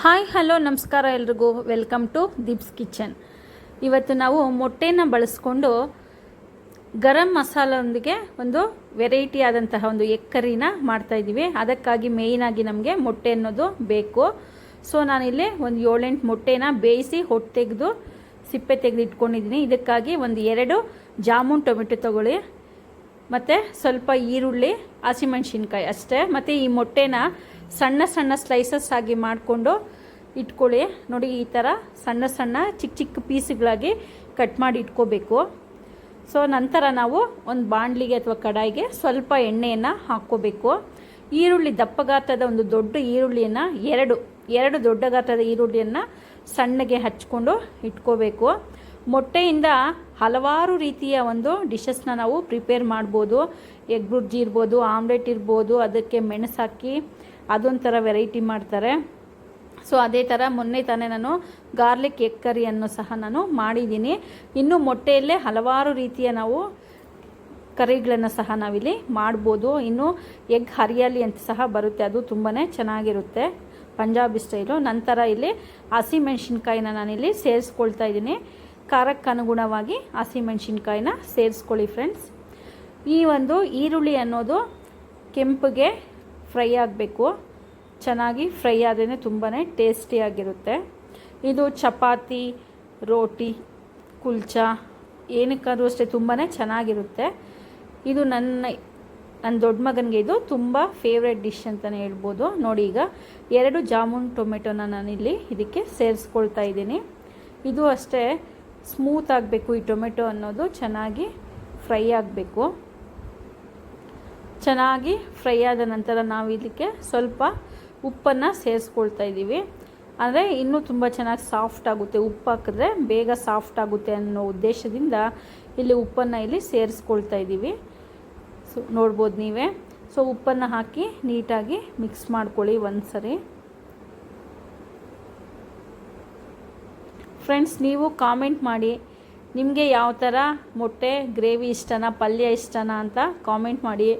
Hi, hello, ನಮಸ್ಕಾರ ಎಲ್ರಿಗೂ. Welcome to Deep's kitchen ಇವತ್ತು ನಾವು ಮೊಟ್ಟೆನ ಬಳಸ್ಕೊಂಡು ಗರಂ ಮಸಾಲೊಂದಿಗೆ ಒಂದು ವೆರೈಟಿ ಆದಂತಹ ಒಂದು ಎಗ್ ಕರಿನ ಮಾಡ್ತಾಯಿದ್ದೀವಿ ಅದಕ್ಕಾಗಿ ಮೇಯ್ನಾಗಿ ನಮಗೆ ಮೊಟ್ಟೆ ಅನ್ನೋದು ಬೇಕು. ಸೊ ನಾನಿಲ್ಲಿ ಒಂದು ಏಳೆಂಟು ಮೊಟ್ಟೆನ ಬೇಯಿಸಿ ಹೊಟ್ಟೆ ತೆಗೆದು ಸಿಪ್ಪೆ ತೆಗೆದು ಇಟ್ಕೊಂಡಿದ್ದೀನಿ ಇದಕ್ಕಾಗಿ ಒಂದು ಎರಡು ಜಾಮೂನ್ ಟೊಮೆಟೊ ತಗೊಳ್ಳಿ. ಮತ್ತು ಸ್ವಲ್ಪ ಈರುಳ್ಳಿ, ಹಸಿಮೆಣ್ಸಿನ್ಕಾಯಿ ಅಷ್ಟೇ. ಮತ್ತು ಈ ಮೊಟ್ಟೆನ ಸಣ್ಣ ಸಣ್ಣ ಸ್ಲೈಸಸ್ ಆಗಿ ಮಾಡಿಕೊಂಡು ಇಟ್ಕೊಳ್ಳಿ. ನೋಡಿ, ಈ ಥರ ಸಣ್ಣ ಸಣ್ಣ ಚಿಕ್ಕ ಚಿಕ್ಕ ಪೀಸ್ಗಳಾಗಿ ಕಟ್ ಮಾಡಿ ಇಟ್ಕೋಬೇಕು. ಸೊ, ನಂತರ ನಾವು ಒಂದು ಬಾಣಲಿಗೆ ಅಥವಾ ಕಡಾಯಿಗೆ ಸ್ವಲ್ಪ ಎಣ್ಣೆಯನ್ನು ಹಾಕ್ಕೋಬೇಕು. ಈರುಳ್ಳಿ ದಪ್ಪ ಗಾತ್ರದ ಒಂದು ದೊಡ್ಡ ಈರುಳ್ಳಿಯನ್ನು, ಎರಡು ಎರಡು ದೊಡ್ಡ ಗಾತ್ರದ ಈರುಳ್ಳಿಯನ್ನು ಸಣ್ಣಗೆ ಹಚ್ಕೊಂಡು ಇಟ್ಕೋಬೇಕು. ಮೊಟ್ಟೆಯಿಂದ ಹಲವಾರು ರೀತಿಯ ಒಂದು ಡಿಶಸ್ನ ನಾವು ಪ್ರಿಪೇರ್ ಮಾಡ್ಬೋದು. ಎಗ್ ಬುರ್ಜಿ ಇರ್ಬೋದು ಆಮ್ಲೆಟ್ ಇರ್ಬೋದು, ಅದಕ್ಕೆ ಮೆಣಸು ಹಾಕಿ ಅದೊಂಥರ ವೆರೈಟಿ ಮಾಡ್ತಾರೆ. ಸೊ ಅದೇ ಥರ ಮೊನ್ನೆ ತಾನೇ ನಾನು ಗಾರ್ಲಿಕ್ ಎಗ್ ಕರಿಯನ್ನು ಸಹ ನಾನು ಮಾಡಿದ್ದೀನಿ. ಇನ್ನು ಮೊಟ್ಟೆಯಲ್ಲೇ ಹಲವಾರು ರೀತಿಯ ನಾವು ಕರಿಗಳನ್ನು ಸಹ ನಾವಿಲ್ಲಿ ಮಾಡ್ಬೋದು. ಇನ್ನು ಎಗ್ ಹರಿಯಾಲಿ ಅಂತ ಸಹ ಬರುತ್ತೆ. ಅದು ತುಂಬಾ ಚೆನ್ನಾಗಿರುತ್ತೆ. ಪಂಜಾಬಿ ಸ್ಟೈಲು ನಂತರ ಇಲ್ಲಿ ಹಸಿಮೆಣ್ಸಿನ್ಕಾಯಿನ ನಾನಿಲ್ಲಿ ಸೇರಿಸ್ಕೊಳ್ತಾ ಇದ್ದೀನಿ. ಖಾರಕ್ಕೆ ಅನುಗುಣವಾಗಿ ಹಸಿಮೆಣ್ಸಿನ್ಕಾಯಿನ ಸೇರಿಸ್ಕೊಳ್ಳಿ ಫ್ರೆಂಡ್ಸ್ ಈ ಒಂದು ಈರುಳ್ಳಿ ಅನ್ನೋದು ಕೆಂಪಗೆ ಫ್ರೈ ಆಗಬೇಕು. ಚೆನ್ನಾಗಿ ಫ್ರೈ ಆದ್ರೇ ತುಂಬಾ ಟೇಸ್ಟಿಯಾಗಿರುತ್ತೆ ಇದು ಚಪಾತಿ, ರೋಟಿ, ಕುಲ್ಚಾ, ಏನಕ್ಕಾದರೂ ಅಷ್ಟೇ ತುಂಬಾ ಚೆನ್ನಾಗಿರುತ್ತೆ. ಇದು ನನ್ನ ನನ್ನ ದೊಡ್ಡ ಮಗನಿಗೆ ಇದು ತುಂಬ ಫೇವ್ರೆಟ್ ಡಿಶ್ ಅಂತಲೇ ಹೇಳ್ಬೋದು. ನೋಡಿ ಈಗ ಎರಡು ಜಾಮೂನ್ ಟೊಮೆಟೊನ ನಾನಿಲ್ಲಿ ಇದಕ್ಕೆ ಸೇರಿಸ್ಕೊಳ್ತಾ ಇದ್ದೀನಿ. ಇದು ಅಷ್ಟೇ ಸ್ಮೂತ್ ಆಗಬೇಕು ಈ ಟೊಮೆಟೊ ಅನ್ನೋದು, ಚೆನ್ನಾಗಿ ಫ್ರೈ ಆಗಬೇಕು. ಚೆನ್ನಾಗಿ ಫ್ರೈ ಆದ ನಂತರ ನಾವು ಇದಕ್ಕೆ ಸ್ವಲ್ಪ ಉಪ್ಪನ್ನು ಸೇರಿಸ್ಕೊಳ್ತಾ ಇದ್ದೀವಿ. ಅಂದರೆ ಇನ್ನೂ ತುಂಬ ಚೆನ್ನಾಗಿ ಸಾಫ್ಟ್ ಆಗುತ್ತೆ. ಉಪ್ಪು ಹಾಕಿದ್ರೆ ಬೇಗ ಸಾಫ್ಟ್ ಆಗುತ್ತೆ ಅನ್ನೋ ಉದ್ದೇಶದಿಂದ ಇಲ್ಲಿ ಉಪ್ಪನ್ನು ಇಲ್ಲಿ ಸೇರಿಸ್ಕೊಳ್ತಾ ಇದ್ದೀವಿ. ಸೊ, ನೋಡ್ಬೋದು ನೀವೇ. ಸೊ, ಉಪ್ಪನ್ನು ಹಾಕಿ ನೀಟಾಗಿ ಮಿಕ್ಸ್ ಮಾಡ್ಕೊಳ್ಳಿ ಒಂದು ಸರಿ ಫ್ರೆಂಡ್ಸ್ ನೀವು ಕಾಮೆಂಟ್ ಮಾಡಿ ನಿಮಗೆ ಯಾವ ಥರ ಮೊಟ್ಟೆ ಗ್ರೇವಿ ಇಷ್ಟನಾ, ಪಲ್ಯ ಇಷ್ಟನಾ ಅಂತ ಕಾಮೆಂಟ್ ಮಾಡಿ.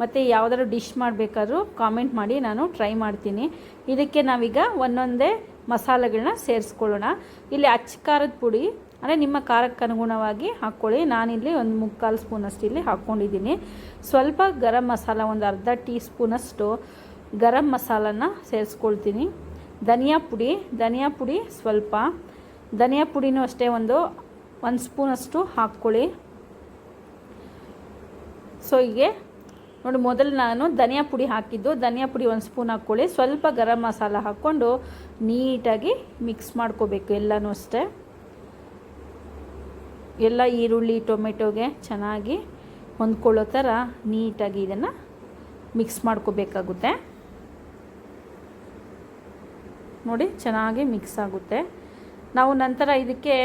ಮತ್ತು ಯಾವುದಾದ್ರು ಡಿಶ್ ಮಾಡಬೇಕಾದ್ರೂ ಕಾಮೆಂಟ್ ಮಾಡಿ, ನಾನು ಟ್ರೈ ಮಾಡ್ತೀನಿ. ಇದಕ್ಕೆ ನಾವೀಗ ಒಂದೊಂದೇ ಮಸಾಲೆಗಳನ್ನ ಸೇರಿಸ್ಕೊಳ್ಳೋಣ. ಇಲ್ಲಿ ಅಚ್ಚ ಖಾರದ ಪುಡಿ, ಅಂದರೆ ನಿಮ್ಮ ಖಾರಕ್ಕೆ ಅನುಗುಣವಾಗಿ ಹಾಕ್ಕೊಳ್ಳಿ. ನಾನಿಲ್ಲಿ ಒಂದು ಮುಕ್ಕಾಲು ಸ್ಪೂನಷ್ಟು ಇಲ್ಲಿ ಹಾಕ್ಕೊಂಡಿದ್ದೀನಿ. ಸ್ವಲ್ಪ ಗರಂ ಮಸಾಲ, ಒಂದು ಅರ್ಧ ಟೀ ಸ್ಪೂನಷ್ಟು ಗರಂ ಮಸಾಲನ ಸೇರಿಸ್ಕೊಳ್ತೀನಿ. ಧನಿಯಾ ಪುಡಿ ಧನಿಯಾ ಪುಡಿ ಸ್ವಲ್ಪ. ಧನಿಯಾ ಪುಡಿನೂ ಅಷ್ಟೇ ಒಂದು ಒಂದು ಸ್ಪೂನಷ್ಟು ಹಾಕ್ಕೊಳ್ಳಿ. ಸೊ ಹೀಗೆ ನೋಡಿ, ಮೊದಲು ನಾನು ಧನಿಯಾ ಪುಡಿ ಹಾಕಿದ್ದು, ಧನಿಯಾ ಪುಡಿ ಒಂದು ಸ್ಪೂನ್ ಹಾಕ್ಕೊಳ್ಳಿ. ಸ್ವಲ್ಪ ಗರಂ ಮಸಾಲ ಹಾಕ್ಕೊಂಡು ನೀಟಾಗಿ ಮಿಕ್ಸ್ ಮಾಡ್ಕೋಬೇಕು ಎಲ್ಲನೂ ಅಷ್ಟೇ. ಎಲ್ಲ ಈರುಳ್ಳಿ, ಟೊಮೆಟೊಗೆ ಚೆನ್ನಾಗಿ ಹೊಂದ್ಕೊಳ್ಳೋ ಥರ ನೀಟಾಗಿ ಇದನ್ನು ಮಿಕ್ಸ್ ಮಾಡ್ಕೋಬೇಕಾಗುತ್ತೆ. ನೋಡಿ, ಚೆನ್ನಾಗಿ ಮಿಕ್ಸ್ ಆಗುತ್ತೆ. ನಾವು ನಂತರ ಇದಕ್ಕೆ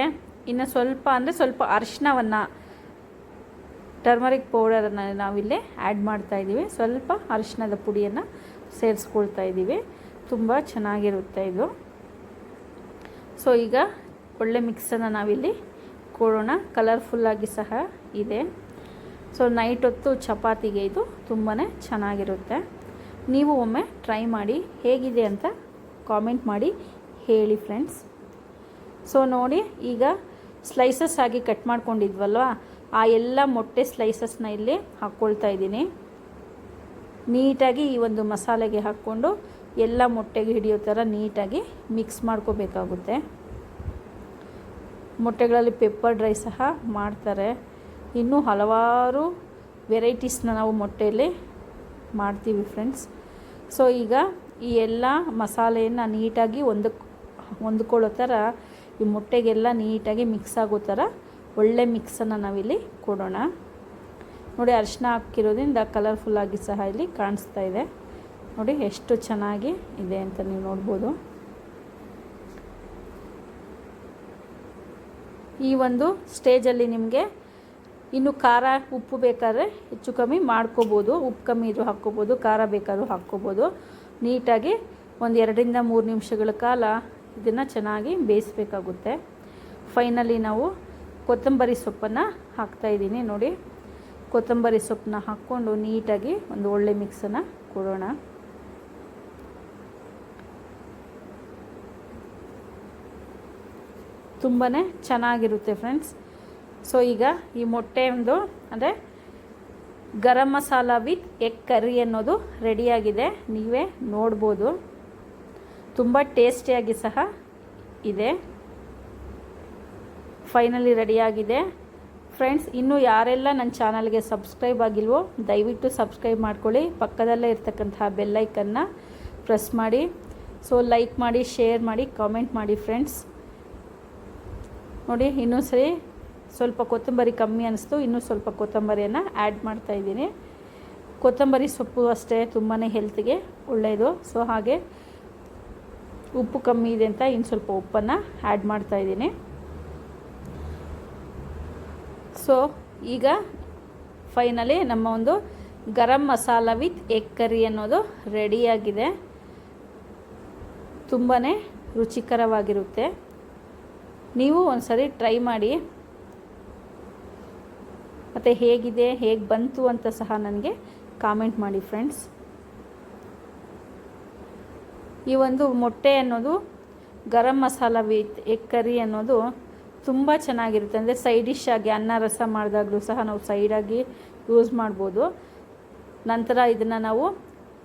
ಇನ್ನು ಸ್ವಲ್ಪ ಅಂದರೆ ಸ್ವಲ್ಪ ಅರಿಶಿನವನ್ನು ಟರ್ಮರಿಕ್ ಪೌಡರನ್ನು ನಾವಿಲ್ಲಿ ಆ್ಯಡ್ ಮಾಡ್ತಾ ಇದ್ದೀವಿ. ಸ್ವಲ್ಪ ಅರಿಶಿನದ ಪುಡಿಯನ್ನು ಸೇರಿಸ್ಕೊಳ್ತಾ ಇದ್ದೀವಿ. ತುಂಬ ಚೆನ್ನಾಗಿರುತ್ತೆ ಇದು. ಸೊ ಈಗ ಒಳ್ಳೆ ಮಿಕ್ಸನ್ನು ನಾವಿಲ್ಲಿ ಕೊಡೋಣ. ಕಲರ್ಫುಲ್ಲಾಗಿ ಸಹ ಇದೆ. ಸೊ ನೈಟ್ ಹೊತ್ತು ಚಪಾತಿಗೆ ಇದು ತುಂಬಾ ಚೆನ್ನಾಗಿರುತ್ತೆ. ನೀವು ಒಮ್ಮೆ ಟ್ರೈ ಮಾಡಿ ಹೇಗಿದೆ ಅಂತ ಕಾಮೆಂಟ್ ಮಾಡಿ ಹೇಳಿ ಫ್ರೆಂಡ್ಸ್ ಸೊ ನೋಡಿ, ಈಗ ಸ್ಲೈಸಸ್ ಆಗಿ ಕಟ್ ಮಾಡ್ಕೊಂಡಿದ್ವಲ್ವ? ಆ ಎಲ್ಲ ಮೊಟ್ಟೆ ಸ್ಲೈಸಸ್ನ ಇಲ್ಲಿ ಹಾಕ್ಕೊಳ್ತಾ ಇದ್ದೀನಿ. ನೀಟಾಗಿ ಈ ಒಂದು ಮಸಾಲೆಗೆ ಹಾಕ್ಕೊಂಡು ಎಲ್ಲ ಮೊಟ್ಟೆಗೆ ಹಿಡಿಯೋ ಥರ ನೀಟಾಗಿ ಮಿಕ್ಸ್ ಮಾಡ್ಕೋಬೇಕಾಗುತ್ತೆ. ಮೊಟ್ಟೆಗಳಲ್ಲಿ ಪೆಪ್ಪರ್ ಡ್ರೈ ಸಹ ಮಾಡ್ತಾರೆ. ಇನ್ನೂ ಹಲವಾರು ವೆರೈಟೀಸ್ನ ನಾವು ಮೊಟ್ಟೆಯಲ್ಲಿ ಮಾಡ್ತೀವಿ ಫ್ರೆಂಡ್ಸ್ ಸೊ ಈಗ ಈ ಎಲ್ಲ ಮಸಾಲೆಯನ್ನು ನೀಟಾಗಿ ಒಂದು ಹೊಂದ್ಕೊಳ್ಳೋ ಥರ ಈ ಮೊಟ್ಟೆಗೆಲ್ಲ ನೀಟಾಗಿ ಮಿಕ್ಸ್ ಆಗೋ ಥರ ಒಳ್ಳೆ ಮಿಕ್ಸನ್ನು ನಾವಿಲ್ಲಿ ಕೊಡೋಣ. ನೋಡಿ ಅರಿಶಿನ ಹಾಕಿರೋದ್ರಿಂದ ಕಲರ್ಫುಲ್ಲಾಗಿ ಸಹ ಇಲ್ಲಿ ಕಾಣಿಸ್ತಾ ಇದೆ. ನೋಡಿ ಎಷ್ಟು ಚೆನ್ನಾಗಿ ಇದೆ ಅಂತ ನೀವು ನೋಡ್ಬೋದು. ಈ ಒಂದು ಸ್ಟೇಜಲ್ಲಿ ನಿಮಗೆ ಇನ್ನು ಖಾರ ಉಪ್ಪು ಬೇಕಾದ್ರೆ ಹೆಚ್ಚು ಕಮ್ಮಿ ಮಾಡ್ಕೋಬೋದು. ಉಪ್ಪು ಕಮ್ಮಿ ಇದ್ರೂ ಹಾಕ್ಕೋಬೋದು, ಖಾರ ಬೇಕಾದ್ರೂ ಹಾಕ್ಕೋಬೋದು. ನೀಟಾಗಿ ಒಂದು ಎರಡರಿಂದ ಮೂರು ನಿಮಿಷಗಳ ಕಾಲ ಇದನ್ನು ಚೆನ್ನಾಗಿ ಬೇಯಿಸ್ಬೇಕಾಗುತ್ತೆ. ಫೈನಲಿ ನಾವು ಕೊತ್ತಂಬರಿ ಸೊಪ್ಪನ್ನು ಹಾಕ್ತಾಯಿದ್ದೀನಿ ನೋಡಿ. ಕೊತ್ತಂಬರಿ ಸೊಪ್ಪನ್ನ ಹಾಕ್ಕೊಂಡು ನೀಟಾಗಿ ಒಂದು ಒಳ್ಳೆ ಮಿಕ್ಸನ್ನು ಕೊಡೋಣ. ತುಂಬಾ ಚೆನ್ನಾಗಿರುತ್ತೆ ಫ್ರೆಂಡ್ಸ್ ಸೊ ಈಗ ಈ ಮೊಟ್ಟೆ ಒಂದು ಅಂದರೆ garam masala with egg curry ಅನ್ನೋದು ರೆಡಿಯಾಗಿದೆ ನೀವೇ ನೋಡ್ಬೋದು. ತುಂಬ ಟೇಸ್ಟಿಯಾಗಿ ಸಹ ಇದೆ. ಫೈನಲಿ ರೆಡಿಯಾಗಿದೆ ಫ್ರೆಂಡ್ಸ್ ಇನ್ನೂ ಯಾರೆಲ್ಲ ನನ್ನ ಚಾನಲ್ಗೆ ಸಬ್ಸ್ಕ್ರೈಬ್ ಆಗಿಲ್ವೋ, ದಯವಿಟ್ಟು ಸಬ್ಸ್ಕ್ರೈಬ್ ಮಾಡ್ಕೊಳ್ಳಿ. ಪಕ್ಕದಲ್ಲೇ ಇರ್ತಕ್ಕಂತಹ ಬೆಲ್ಲೈಕನ್ನು ಪ್ರೆಸ್ ಮಾಡಿ. ಸೊ ಲೈಕ್ ಮಾಡಿ ಶೇರ್ ಮಾಡಿ ಕಾಮೆಂಟ್ ಮಾಡಿ ಫ್ರೆಂಡ್ಸ್ ನೋಡಿ, ಇನ್ನೂ ಸರಿ ಸ್ವಲ್ಪ ಕೊತ್ತಂಬರಿ ಕಮ್ಮಿ ಅನಿಸ್ತು. ಇನ್ನೂ ಸ್ವಲ್ಪ ಕೊತ್ತಂಬರಿಯನ್ನು ಆ್ಯಡ್ ಮಾಡ್ತಾಯಿದ್ದೀನಿ ಕೊತ್ತಂಬರಿ ಸೊಪ್ಪು ಅಷ್ಟೇ ತುಂಬಾ ಹೆಲ್ತ್ಗೆ ಒಳ್ಳೆಯದು ಸೊ ಹಾಗೆ ಉಪ್ಪು ಕಮ್ಮಿ ಇದೆ ಅಂತ ಇನ್ನು ಸ್ವಲ್ಪ ಉಪ್ಪನ್ನು ಆ್ಯಡ್ ಮಾಡ್ತಾಯಿದ್ದೀನಿ ಸೊ ಈಗ ಫೈನಲಿ ನಮ್ಮ ಒಂದು garam masala with egg curry ಅನ್ನೋದು ರೆಡಿಯಾಗಿದೆ ತುಂಬಾ ರುಚಿಕರವಾಗಿರುತ್ತೆ. ನೀವು ಒಂದ್ಸರಿ ಟ್ರೈ ಮಾಡಿ. ಮತ್ತು ಹೇಗಿದೆ, ಹೇಗೆ ಬಂತು ಅಂತ ಸಹ ನನಗೆ ಕಾಮೆಂಟ್ ಮಾಡಿ ಫ್ರೆಂಡ್ಸ್ ಈ ಒಂದು ಮೊಟ್ಟೆ ಅನ್ನೋದು garam masala with egg curry ಅನ್ನೋದು ತುಂಬ ಚೆನ್ನಾಗಿರುತ್ತೆ. ಅಂದರೆ ಸೈಡ್ ಡಿಶ್ ಆಗಿ ಅನ್ನ ರಸ ಮಾಡಿದಾಗಲೂ ಸಹ ನಾವು ಸೈಡಾಗಿ ಯೂಸ್ ಮಾಡ್ಬೋದು. ನಂತರ ಇದನ್ನು ನಾವು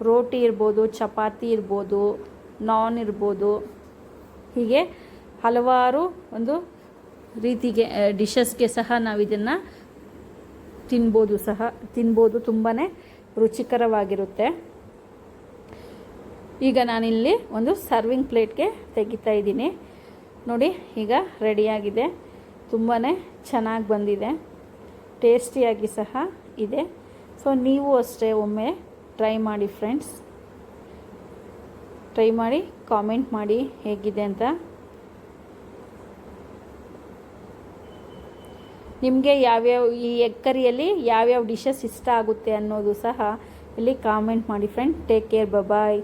ರೋಟಿ ಇರ್ಬೋದು, ಚಪಾತಿ ಇರ್ಬೋದು, ನಾನ್ ಇರ್ಬೋದು. ಹೀಗೆ ಹಲವಾರು ಒಂದು ರೀತಿಗೆ ಡಿಶಸ್ಗೆ ಸಹ ನಾವು ಇದನ್ನು ತಿನ್ಬೋದು ಸಹ, ತಿನ್ಬೋದು ತುಂಬಾ ರುಚಿಕರವಾಗಿರುತ್ತೆ. ಈಗ ನಾನಿಲ್ಲಿ ಒಂದು ಸರ್ವಿಂಗ್ ಪ್ಲೇಟ್ಗೆ ತೆಗಿತಾ ಇದ್ದೀನಿ. ನೋಡಿ, ಈಗ ರೆಡಿಯಾಗಿದೆ ತುಂಬಾ ಚೆನ್ನಾಗಿ ಬಂದಿದೆ. ಟೇಸ್ಟಿಯಾಗಿ ಸಹ ಇದೆ. ಸೊ ನೀವು ಅಷ್ಟೇ ಒಮ್ಮೆ ಟ್ರೈ ಮಾಡಿ ಫ್ರೆಂಡ್ಸ್ ಟ್ರೈ ಮಾಡಿ ಕಾಮೆಂಟ್ ಮಾಡಿ ಹೇಗಿದೆ ಅಂತ. ನಿಮಗೆ ಯಾವ್ಯಾವ, ಈ ಎಗ್ ಕರಿಯಲ್ಲಿ ಯಾವ್ಯಾವ ಡಿಶಸ್ ಇಷ್ಟ ಆಗುತ್ತೆ ಅನ್ನೋದು ಸಹ ಇಲ್ಲಿ ಕಾಮೆಂಟ್ ಮಾಡಿ ಫ್ರೆಂಡ್ ಟೇಕ್ ಕೇರ್ ಬಾಯ್